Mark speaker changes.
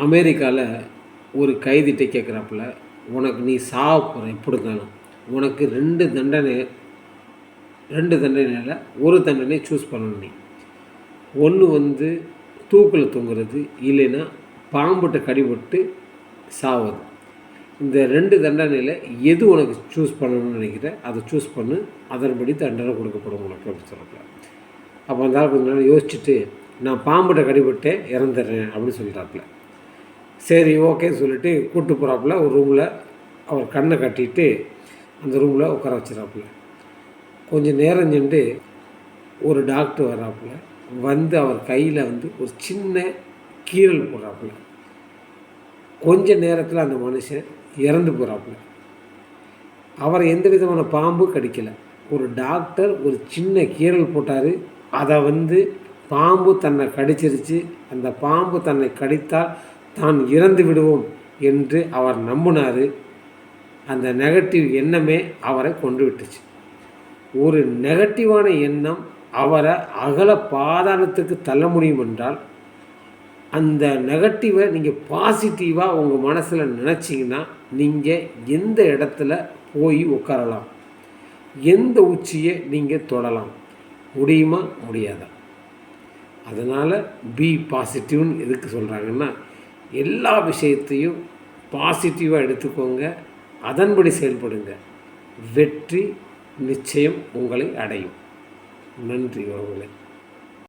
Speaker 1: அமெரிக்காவில் ஒரு கைதிட்ட கேட்குறாப்புல உனக்கு நீ சாவ போகிற எப்படினாலும் உனக்கு ரெண்டு தண்டனை ரெண்டு தண்டனையில் ஒரு தண்டனை சூஸ் பண்ணணும் நீ. ஒன்று வந்து தூக்கில் தொங்குறது இல்லைன்னா பாம்புட்ட கடிபட்டு சாவது இந்த ரெண்டு தண்டனையில் எது உனக்கு சூஸ் பண்ணணும்னு நினைக்கிற அதை சூஸ் பண்ணு. அதன்படி தண்டனை கொடுக்கப்படும் உனக்கு அப்படின்னு சொல்கிறாப்புல அப்போ அந்த ஆள் கொஞ்ச நேரம் யோசிச்சுட்டு நான் பாம்புட்ட கடிபட்டே இறந்துடுறேன் அப்படின்னு சொல்கிறாப்புல சரி ஓகேன்னு சொல்லிட்டு கூட்டு போகிறாப்புல ஒரு ரூமில் அவர் கண்ணை கட்டிட்டு அந்த ரூமில் உட்கார வச்சுறாப்புல. கொஞ்சம் நேரம் சென்று ஒரு டாக்டர் வர்றாப்புல. வந்து அவர் கையில் வந்து ஒரு சின்ன கீறல் போடுறாப்புல. கொஞ்ச நேரத்தில் அந்த மனுஷன் இறந்து போகிறாப்புல அவரை எந்த விதமான பாம்பு கடிக்கலை. ஒரு டாக்டர் ஒரு சின்ன கீறல் போட்டார். அதை வந்து பாம்பு தன்னை கடிச்சிருச்சு. அந்த பாம்பு தன்னை கடித்தால் தான் இறந்து விடுவோம் என்று அவர் நம்பினார். அந்த நெகட்டிவ் எண்ணமே அவரை கொண்டு விட்டுச்சு. ஒரு நெகட்டிவான எண்ணம் அவரை அகல பாதாளத்துக்கு தள்ள முடியும் என்றால் அந்த நெகட்டிவை நீங்கள் பாசிட்டிவாக உங்கள் மனசில் நினச்சிங்கன்னா நீங்கள் எந்த இடத்துல போய் உட்காரலாம்? எந்த உச்சியை நீங்கள் தொடலாம்? முடியுமா? முடியாதா? அதனால் பி பாசிட்டிவ்னு எதுக்கு சொல்கிறாங்கன்னா எல்லா விஷயத்தையும் பாசிட்டிவாக எடுத்துக்கோங்க. அதன்படி செயல்படுங்க. வெற்றி நிச்சயம் உங்களை அடையும். நன்றி உறவுகளே.